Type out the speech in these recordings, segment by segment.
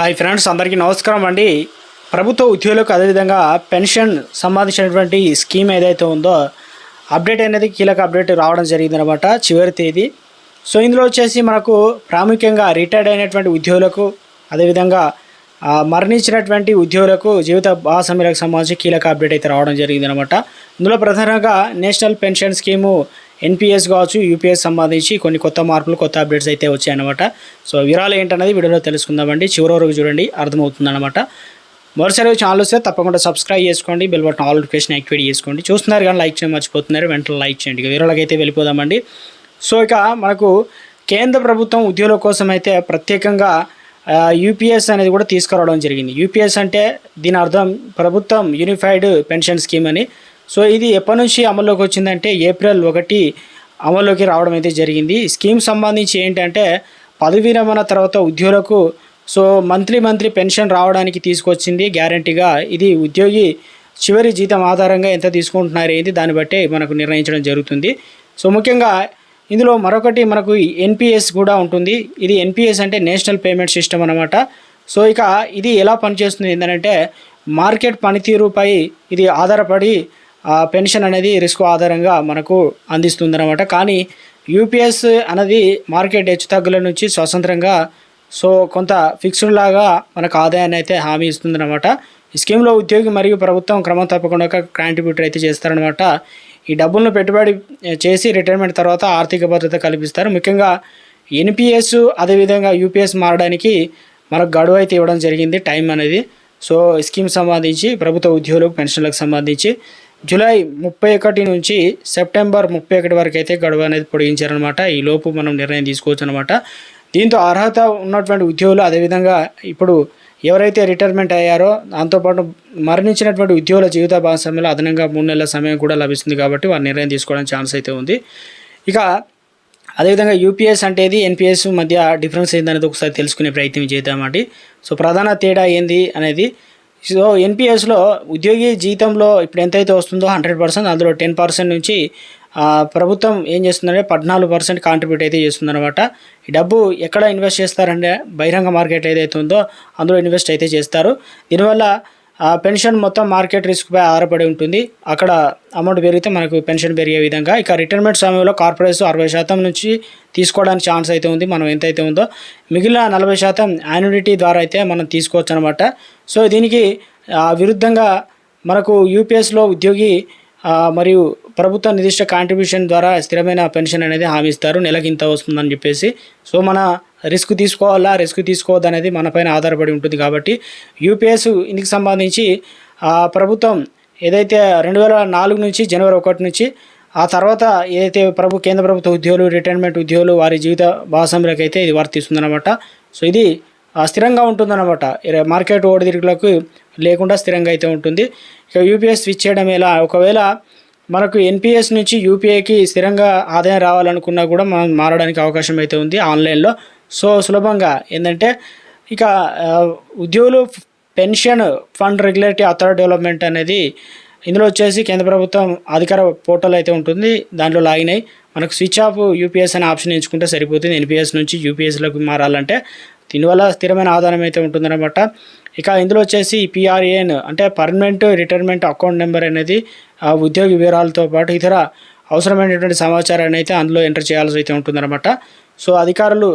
Hi friends అందరికీ నమస్కారం అండి. ప్రభుత్వ ఉద్యోగులకు అదేవిధంగా పెన్షన్ సంబంధించినటువంటి స్కీమ్ ఏదైతే ఉందో అప్డేట్ అనేది కీలక అప్డేట్ రావడం జరిగిందనమాట చివరి తేదీ. సో ఇందులో వచ్చేసి మనకు ప్రాముఖ్యంగా రిటైర్డ్ అయినటువంటి ఉద్యోగులకు అదేవిధంగా మరణించినటువంటి ఉద్యోగులకు జీవిత భాగస్వామ్యులకు సంబంధించి కీలక అప్డేట్ అయితే రావడం జరిగిందనమాట. ఇందులో ప్రధానంగా నేషనల్ పెన్షన్ స్కీము ఎన్పిఎస్ కావచ్చు యూపీఎస్ సంబంధించి కొన్ని కొత్త మార్పులు కొత్త అప్డేట్స్ అయితే వచ్చాయన్నమాట. సో వివరాలు ఏంటనేది వీడియోలో తెలుసుకుందామండి. చివరి వరకు చూడండి అర్థమవుతుందన్నమాట. మరోసారి ఛానల్ వస్తే తప్పకుండా సబ్స్క్రైబ్ చేసుకోండి bell button all notification activate చేసుకోండి. చూస్తున్నారు కానీ లైక్ చేయడం మర్చిపోతున్నారు వెంటనే లైక్ చేయండి. ఇక వివరాలకు అయితే వెళ్ళిపోదామండి. సో ఇక మనకు కేంద్ర ప్రభుత్వం ఉద్యోగుల కోసం అయితే ప్రత్యేకంగా యూపీఎస్ అనేది కూడా తీసుకురావడం జరిగింది. యూపీఎస్ అంటే దీని అర్థం ప్రభుత్వం యూనిఫైడ్ పెన్షన్ స్కీమ్ అని. సో ఇది ఎప్పటి నుంచి అమల్లోకి వచ్చిందంటే ఏప్రిల్ ఒకటి అమల్లోకి రావడం అయితే జరిగింది. స్కీమ్ సంబంధించి ఏంటంటే పదవి విరమణ తర్వాత ఉద్యోగులకు సో మంత్లీ మంత్లీ పెన్షన్ రావడానికి తీసుకొచ్చింది గ్యారంటీగా. ఇది ఉద్యోగి చివరి జీతం ఆధారంగా ఎంత తీసుకుంటున్నారు ఏంది దాన్ని బట్టే మనకు నిర్ణయించడం జరుగుతుంది. సో ముఖ్యంగా ఇందులో మరొకటి మనకు ఎన్పిఎస్ కూడా ఉంటుంది. ఇది ఎన్పిఎస్ అంటే నేషనల్ పేమెంట్ సిస్టమ్ అనమాట సో ఇక ఇది ఎలా పనిచేస్తుంది ఏంటంటే మార్కెట్ పనితీరుపై ఇది ఆధారపడి పెన్షన్ అనేది రిస్క్ ఆధారంగా మనకు అందిస్తుందన్నమాట. కానీ యూపీఎస్ అనేది మార్కెట్ హెచ్చుతగ్గుల నుంచి స్వతంత్రంగా సో కొంత ఫిక్స్డ్ లాగా మనకు ఆదాయాన్ని అయితే హామీ ఇస్తుందన్నమాట. ఈ స్కీమ్లో ఉద్యోగి మరియు ప్రభుత్వం క్రమం తప్పకుండా కాంట్రిబ్యూటర్ అయితే చేస్తారనమాట ఈ డబ్బులను పెట్టుబడి చేసి రిటైర్మెంట్ తర్వాత ఆర్థిక భద్రత కల్పిస్తారు. ముఖ్యంగా ఎన్పిఎస్ అదేవిధంగా యూపీఎస్ మారడానికి మనకు గడువు అయితే ఇవ్వడం జరిగింది. టైం అనేది సో స్కీమ్ సంబంధించి ప్రభుత్వ ఉద్యోగులకు పెన్షన్లకు సంబంధించి జూలై ముప్పై ఒకటి నుంచి సెప్టెంబర్ ముప్పై ఒకటి వరకు అయితే గడువు అనేది పొడిగించారనమాట ఈ లోపు మనం నిర్ణయం తీసుకోవచ్చు అనమాట దీంతో అర్హత ఉన్నటువంటి ఉద్యోగులు అదేవిధంగా ఇప్పుడు ఎవరైతే రిటైర్మెంట్ అయ్యారో దాంతోపాటు మరణించినటువంటి ఉద్యోగుల జీవిత భాగస్వామ్యంలో అదనంగా మూడు నెలల సమయం కూడా లభిస్తుంది కాబట్టి వారు నిర్ణయం తీసుకోవడానికి ఛాన్స్ అయితే ఉంది. ఇక అదేవిధంగా యూపీఎస్ అంటేది ఎన్పిఎస్ మధ్య డిఫరెన్స్ ఏందనేది ఒకసారి తెలుసుకునే ప్రయత్నం చేద్దామండి. సో ప్రధాన తేడా ఏంది అనేది సో ఎన్పిఎస్లో ఉద్యోగి జీతంలో ఇప్పుడు ఎంతైతే వస్తుందో హండ్రెడ్ పర్సెంట్ అందులో టెన్ పర్సెంట్ నుంచి ప్రభుత్వం ఏం చేస్తుందంటే పద్నాలుగు పర్సెంట్ కాంట్రిబ్యూట్ అయితే చేస్తుందన్నమాట. ఈ డబ్బు ఎక్కడ ఇన్వెస్ట్ చేస్తారంటే బహిరంగ మార్కెట్ ఏదైతే ఉందో అందులో ఇన్వెస్ట్ అయితే చేస్తారు. దీనివల్ల ఆ పెన్షన్ మొత్తం మార్కెట్ రిస్క్పై ఆధారపడి ఉంటుంది. అక్కడ అమౌంట్ పెరిగితే మనకు పెన్షన్ పెరిగే విధంగా ఇక రిటైర్మెంట్ సమయంలో కార్పొరేట్స్ అరవై శాతం నుంచి తీసుకోవడానికి ఛాన్స్ అయితే ఉంది. మనం ఎంతైతే ఉందో మిగిలిన నలభై శాతం యాన్యుటీ ద్వారా అయితే మనం తీసుకోవచ్చు అనమాట సో దీనికి విరుద్ధంగా మనకు యూపీఎస్లో ఉద్యోగి మరియు ప్రభుత్వ నిర్దిష్ట కాంట్రిబ్యూషన్ ద్వారా స్థిరమైన పెన్షన్ అనేది హామీ ఇస్తారు నెలకి ఇంత వస్తుందని చెప్పేసి. సో మన రిస్క్ తీసుకోవాలా రిస్క్ తీసుకోవద్దు అనేది మనపైన ఆధారపడి ఉంటుంది కాబట్టి యూపీఎస్ ఇందుకు సంబంధించి ఆ, ప్రభుత్వం ఏదైతే రెండు వేల నాలుగు నుంచి జనవరి ఒకటి నుంచి ఆ తర్వాత ఏదైతే ప్రభు కేంద్ర ప్రభుత్వ ఉద్యోగులు రిటైర్మెంట్ ఉద్యోగులు వారి జీవిత భాగస్వాములకు అయితే ఇది వర్తిస్తుందన్నమాట. సో ఇది స్థిరంగా ఉంటుందన్నమాట. మార్కెట్ ఓడిదిరుగులకు లేకుండా స్థిరంగా అయితే ఉంటుంది. ఇక యూపీఎస్ స్విచ్ చేయడం ఎలా? ఒకవేళ మనకు ఎన్పిఎస్ నుంచి యూపీఐకి స్థిరంగా ఆదాయం రావాలనుకున్నా కూడా మనం మారడానికి అవకాశం అయితే ఉంది ఆన్లైన్లో. సో సులభంగా ఏంటంటే ఇక ఉద్యోగులు pension fund regulatory authority development అనేది ఇందులో వచ్చేసి కేంద్ర ప్రభుత్వం అధికార పోర్టల్ అయితే ఉంటుంది. దాంట్లో లాగిన్ అయ్యి మనకు స్విచ్ ఆఫ్ యూపీఎస్ అనే ఆప్షన్ ఎంచుకుంటే సరిపోతుంది. ఎన్పిఎస్ నుంచి యూపీఎస్లోకి మారాలంటే. దీనివల్ల స్థిరమైన ఆదాయం అయితే ఉంటుందన్నమాట. ఇక ఇందులో వచ్చేసి పిఆర్ఏఎన్ అంటే పర్మనెంట్ రిటైర్మెంట్ అకౌంట్ నెంబర్ అనేది ఆ ఉద్యోగి వివరాలతో పాటు ఇతర అవసరమైనటువంటి సమాచారాన్ని అయితే అందులో ఎంటర్ చేయాల్సి అయితే ఉంటుందన్నమాట. సో అధికారులు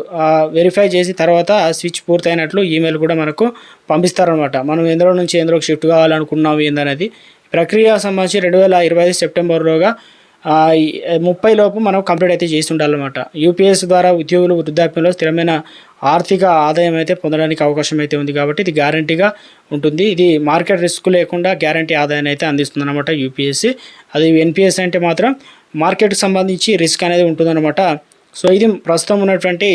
వెరిఫై చేసి తర్వాత స్విచ్ పూర్తయినట్లు ఈమెయిల్ కూడా మనకు పంపిస్తారనమాట మనం ఎందులో నుంచి ఎందులోకి షిఫ్ట్ కావాలనుకున్నాం ఏందనేది. ప్రక్రియ సంబంధించి రెండు వేల ఇరవై ఐదు సెప్టెంబర్లోగా ముప్పై లోపు మనం కంప్లీట్ అయితే చేసి ఉండాలన్నమాట. యూపీఎస్ ద్వారా ఉద్యోగులు వృద్ధాప్యంలో స్థిరమైన ఆర్థిక ఆదాయం అయితే పొందడానికి అవకాశం అయితే ఉంది కాబట్టి ఇది గ్యారంటీగా ఉంటుంది. ఇది మార్కెట్ రిస్క్ లేకుండా గ్యారంటీ ఆదాయాన్ని అయితే అందిస్తుంది అనమాట యూపీఎస్సి అది ఎన్పిఎస్ అంటే మాత్రం మార్కెట్కి సంబంధించి రిస్క్ అనేది ఉంటుందన్నమాట. సో ఇది ప్రస్తుతం ఉన్నటువంటి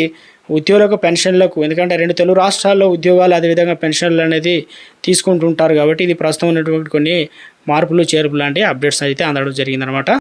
ఉద్యోగులకు పెన్షన్లకు ఎందుకంటే రెండు తెలుగు రాష్ట్రాల్లో ఉద్యోగాలు అదేవిధంగా పెన్షన్లు అనేది తీసుకుంటుంటారు కాబట్టి ఇది ప్రస్తుతం ఉన్నటువంటి కొన్ని మార్పులు చేర్పులు లాంటి అప్డేట్స్ అయితే అందడం జరిగిందనమాట